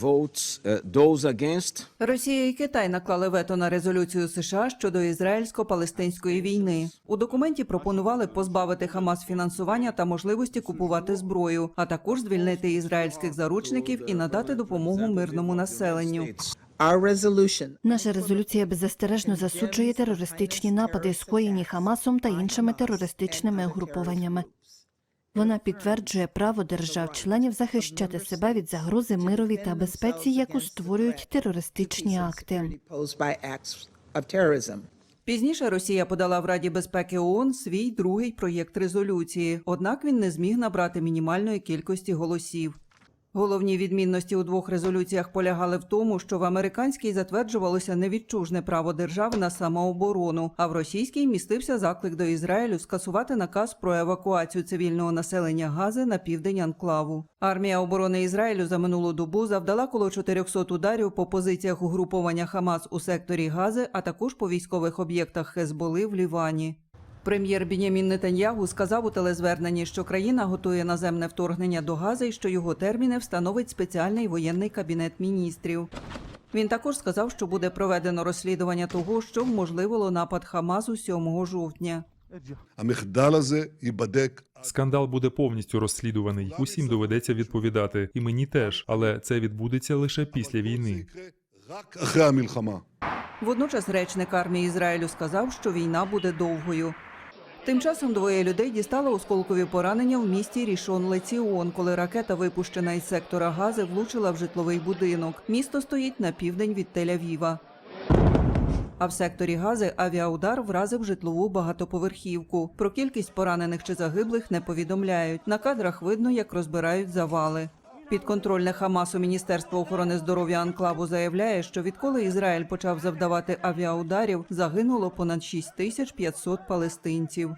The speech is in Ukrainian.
votes, uh, those against Росія і Китай наклали вето на резолюцію США щодо ізраїльсько-палестинської війни. У документі пропонували позбавити Хамас фінансування та можливості купувати зброю, а також звільнити ізраїльських заручників і надати допомогу мирному населенню. Our resolution Наша резолюція беззастережно засуджує терористичні напади, скоєні Хамасом та іншими терористичними угрупованнями. Вона підтверджує право держав-членів захищати себе від загрози мирові та безпеці, яку створюють терористичні акти. Пізніше Росія подала в Раді безпеки ООН свій другий проєкт резолюції, однак він не зміг набрати мінімальної кількості голосів. Головні відмінності у двох резолюціях полягали в тому, що в американській затверджувалося невідчужне право держави на самооборону, а в російській містився заклик до Ізраїлю скасувати наказ про евакуацію цивільного населення Гази на південь анклаву. Армія оборони Ізраїлю за минулу добу завдала коло 400 ударів по позиціях угруповання Хамас у секторі Гази, а також по військових об'єктах Хезболи в Лівані. Прем'єр Бінямін Нетаньягу сказав у телезверненні, що країна готує наземне вторгнення до Гази і що його терміни встановить спеціальний воєнний кабінет міністрів. Він також сказав, що буде проведено розслідування того, що вможливило напад Хамазу 7 жовтня. Скандал буде повністю розслідуваний. Усім доведеться відповідати, і мені теж, але це відбудеться лише після війни. Водночас речник армії Ізраїлю сказав, що війна буде довгою. Тим часом двоє людей дістали осколкові поранення в місті Рішон Леціон, коли ракета, випущена із сектора Гази, влучила в житловий будинок. Місто стоїть на південь від Тель-Авіва. А в секторі Гази авіаудар вразив житлову багатоповерхівку. Про кількість поранених чи загиблих не повідомляють. На кадрах видно, як розбирають завали. Підконтрольне Хамасу Міністерство охорони здоров'я Анклаву заявляє, що відколи Ізраїль почав завдавати авіаударів, загинуло понад 6500 палестинців.